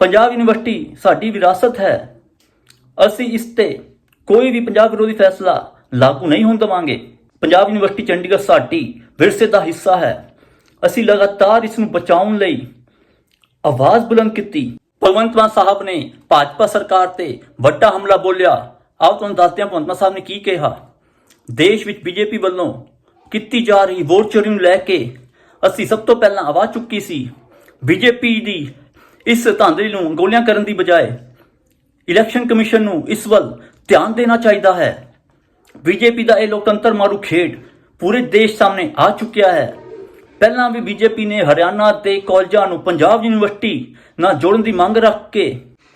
Punjab university ਸਾਡੀ ਵਿਰਾਸਤ ਹੈ। ਅਸੀਂ ਇਸ ਤੇ ਕੋਈ ਵੀ ਪੰਜਾਬ ਵਿਰੋਧੀ ਫੈਸਲਾ ਲਾਗੂ ਨਹੀਂ ਹੋਣ ਦੇਵਾਂਗੇ। ਪੰਜਾਬ ਯੂਨੀਵਰਸਿਟੀ ਚੰਡੀਗੜ੍ਹ ਸਾਡੀ ਵਿਰਸੇ ਦਾ ਹਿੱਸਾ ਹੈ। ਅਸੀਂ ਲਗਾਤਾਰ ਇਸ ਨੂੰ ਬਚਾਉਣ ਲਈ ਆਵਾਜ਼ ਬੁਲੰਦ ਕੀਤੀ। ਭਗਵੰਤ ਮਾਨ ਸਾਹਿਬ ਨੇ ਭਾਜਪਾ ਸਰਕਾਰ ਤੇ ਵੱਡਾ ਹਮਲਾ ਬੋਲਿਆ। ਆਓ ਤੁਹਾਨੂੰ ਦੱਸਦੇ ਹਾਂ ਭਗਵੰਤ ਮਾਨ ਸਾਹਿਬ ਨੇ ਕੀ ਕਿਹਾ। ਦੇਸ਼ ਵਿੱਚ ਬੀਜੇਪੀ ਵੱਲੋਂ ਕੀਤੀ ਜਾ ਰਹੀ ਵੋਟ ਚੋਰੀ ਨੂੰ ਲੈ ਕੇ ਅਸੀਂ ਸਭ ਤੋਂ ਪਹਿਲਾਂ ਆਵਾਜ਼ ਚੁੱਕੀ ਸੀ। ਬੀਜੇਪੀ ਦੀ ਇਸ ਧਾਂਦਲੀ ਨੂੰ ਗੋਲੀਆਂ ਕਰਨ ਦੀ ਬਜਾਏ ਇਲੈਕਸ਼ਨ ਕਮਿਸ਼ਨ ਨੂੰ ਇਸ ਵੱਲ ਧਿਆਨ ਦੇਣਾ ਚਾਹੀਦਾ ਹੈ। ਬੀਜੇਪੀ ਦਾ ਇਹ ਲੋਕਤੰਤਰ ਮਾਰੂ ਖੇਡ ਪੂਰੇ ਦੇਸ਼ ਸਾਹਮਣੇ ਆ ਚੁੱਕਿਆ ਹੈ। ਪਹਿਲਾਂ ਵੀ ਬੀਜੇਪੀ ਨੇ ਹਰਿਆਣਾ ਤੇ ਕਾਲਜਾਂ ਨੂੰ ਪੰਜਾਬ ਯੂਨੀਵਰਸਿਟੀ ਨਾਲ ਜੋੜਨ ਦੀ ਮੰਗ ਰੱਖ ਕੇ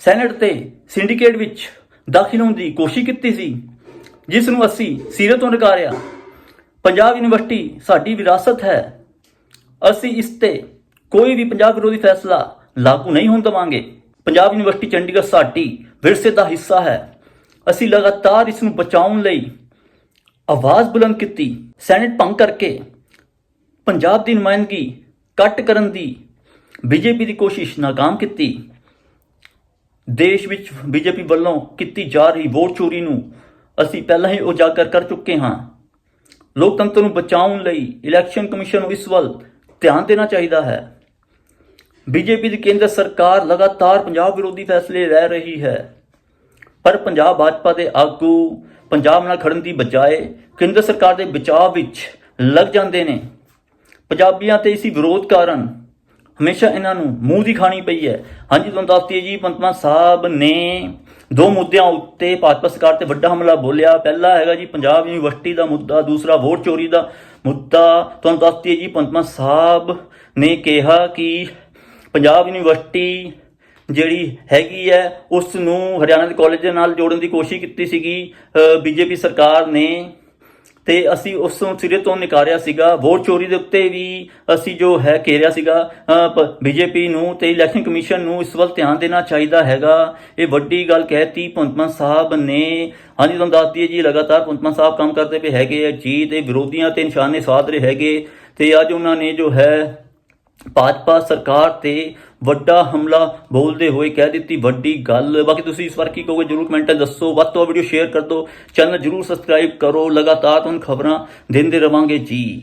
ਸੈਨੇਟ ਤੇ ਸਿੰਡੀਕੇਟ ਵਿੱਚ ਦਾਖਲ ਹੋਣ ਦੀ ਕੋਸ਼ਿਸ਼ ਕੀਤੀ ਸੀ, ਜਿਸ ਨੂੰ ਅਸੀਂ ਸਿਰੇ ਤੋਂ ਨਕਾਰਿਆ। ਪੰਜਾਬ ਯੂਨੀਵਰਸਿਟੀ ਸਾਡੀ ਵਿਰਾਸਤ ਹੈ। ਅਸੀਂ ਇਸ ਤੇ ਕੋਈ ਵੀ ਪੰਜਾਬ ਵਿਰੋਧੀ ਫੈਸਲਾ ਲਾਗੂ ਨਹੀਂ ਹੋਣ ਦੇਵਾਂਗੇ। ਪੰਜਾਬ ਯੂਨੀਵਰਸਿਟੀ ਚੰਡੀਗੜ੍ਹ ਸਾਡੀ ਵਿਰਸੇ ਦਾ ਹਿੱਸਾ ਹੈ। ਅਸੀਂ ਲਗਾਤਾਰ ਇਸ ਨੂੰ ਬਚਾਉਣ ਲਈ ਆਵਾਜ਼ ਬੁਲੰਦ ਕੀਤੀ, ਸੈਨੇਟ ਭੰਗ ਕਰਕੇ ਪੰਜਾਬ ਦੀ ਨੁਮਾਇੰਦਗੀ ਕੱਟ ਕਰਨ ਦੀ ਬੀਜੇਪੀ ਦੀ ਕੋਸ਼ਿਸ਼ ਨਾਕਾਮ ਕੀਤੀ। ਦੇਸ਼ ਵਿੱਚ ਬੀਜੇਪੀ ਵੱਲੋਂ ਕੀਤੀ ਜਾ ਰਹੀ ਵੋਟ ਚੋਰੀ ਨੂੰ ਅਸੀਂ ਪਹਿਲਾਂ ਹੀ ਉਜਾਗਰ ਕਰ ਚੁੱਕੇ ਹਾਂ। ਲੋਕਤੰਤਰ ਨੂੰ ਬਚਾਉਣ ਲਈ ਇਲੈਕਸ਼ਨ ਕਮਿਸ਼ਨ ਨੂੰ ਇਸ ਵੱਲ ਧਿਆਨ ਦੇਣਾ ਚਾਹੀਦਾ ਹੈ। ਬੀਜੇਪੀ ਦੀ ਕੇਂਦਰ ਸਰਕਾਰ ਲਗਾਤਾਰ ਪੰਜਾਬ ਵਿਰੋਧੀ ਫੈਸਲੇ ਲੈ ਰਹੀ ਹੈ। ਪਰ ਪੰਜਾਬ ਭਾਜਪਾ ਦੇ ਆਗੂ ਪੰਜਾਬ ਨਾਲ ਖੜਨ ਦੀ ਬਜਾਏ ਕੇਂਦਰ ਸਰਕਾਰ ਦੇ ਬਚਾਅ ਵਿੱਚ ਲੱਗ ਜਾਂਦੇ ਨੇ। ਪੰਜਾਬੀਆਂ ਤੇ ਇਸੀ ਵਿਰੋਧ ਕਾਰਨ ਹਮੇਸ਼ਾ ਇਹਨਾਂ ਨੂੰ ਮੂੰਹ ਦੀ ਖਾਣੀ ਪਈ ਹੈ। ਹਾਂਜੀ, ਤੁਹਾਨੂੰ ਦੱਸਦੀ ਜੀ, ਪੰਤਮਾ ਸਾਹਿਬ ਨੇ ਦੋ ਮੁੱਦਿਆਂ ਉੱਤੇ ਭਾਜਪਾ ਸਰਕਾਰ ਤੇ ਵੱਡਾ ਹਮਲਾ ਬੋਲਿਆ। ਪਹਿਲਾ ਹੈਗਾ ਜੀ, ਪੰਜਾਬ ਯੂਨੀਵਰਸਿਟੀ ਦਾ ਮੁੱਦਾ, ਦੂਸਰਾ ਵੋਟ ਚੋਰੀ ਦਾ ਮੁੱਦਾ। ਤੁਹਾਨੂੰ ਦੱਸਦੀ ਜੀ, ਪੰਤਮਾ ਸਾਹਿਬ ਨੇ ਕਿਹਾ ਕਿ ਪੰਜਾਬ ਯੂਨੀਵਰਸਿਟੀ ਜਿਹੜੀ ਹੈਗੀ ਹੈ ਉਸ ਨੂੰ ਹਰਿਆਣਾ ਦੇ ਕਾਲਜ ਦੇ ਨਾਲ ਜੋੜਨ ਦੀ ਕੋਸ਼ਿਸ਼ ਕੀਤੀ ਸੀਗੀ ਬੀਜੇਪੀ ਸਰਕਾਰ ਨੇ। ਤੇ ਅਸੀਂ ਉਸ ਨੂੰ ਸਿਰੇ ਤੋਂ ਨਿਕਾਰਿਆ ਸੀਗਾ। ਵੋਟ ਚੋਰੀ ਦੇ ਉੱਤੇ ਵੀ ਅਸੀਂ ਜੋ ਹੈ, ਘੇਰਿਆ ਸੀਗਾ। ਬੀਜੇਪੀ ਨੂੰ ਤੇ ਇਲੈਕਸ਼ਨ ਕਮਿਸ਼ਨ ਨੂੰ ਇਸ ਵੱਲ ਧਿਆਨ ਦੇਣਾ ਚਾਹੀਦਾ ਹੈਗਾ। ਇਹ ਵੱਡੀ ਗੱਲ ਕਹਿਤੀ, ਭਗਵੰਤ ਸਾਹਿਬ ਨੇ। ਹਾਂਜੀ, ਤੁਹਾਨੂੰ ਦੱਸ ਦਈਏ ਜੀ, ਲਗਾਤਾਰ ਭਗਵੰਤ ਸਾਹਿਬ ਕੰਮ ਕਰਦੇ ਪਏ ਹੈਗੇ ਆ। ਜੀ ਤੇ ਵਿਰੋਧੀਆਂ ਤੇ ਨਿਸ਼ਾਨੇ ਸਾਧ ਰਹੇ ਹੈਗੇ। ਤੇ ਅੱਜ ਉਹਨਾਂ ਨੇ ਜੋ ਹੈ ਭਾਜਪਾ ਸਰਕਾਰ ਤੇ ਵੱਡਾ ਹਮਲਾ ਬੋਲਦੇ ਹੋਏ ਕਹਿ ਦਿੱਤੀ ਵੱਡੀ ਗੱਲ। ਬਾਕੀ ਤੁਸੀਂ ਇਸ ਵਾਰ ਕੀ ਕਹੋਗੇ? ਜਰੂਰ ਕਮੈਂਟਾਂ 'ਚ ਦੱਸੋ। ਵੱਧ ਤੋਂ ਵੱਧ ਵੀਡੀਓ ਸ਼ੇਅਰ ਕਰ ਦਿਓ। ਚੈਨਲ ਜਰੂਰ ਸਬਸਕ੍ਰਾਈਬ ਕਰੋ। ਲਗਾਤਾਰ ਤੁਹਾਨੂੰ ਖਬਰਾਂ ਦਿੰਦੇ ਰਵਾਂਗੇ। ਜੀ।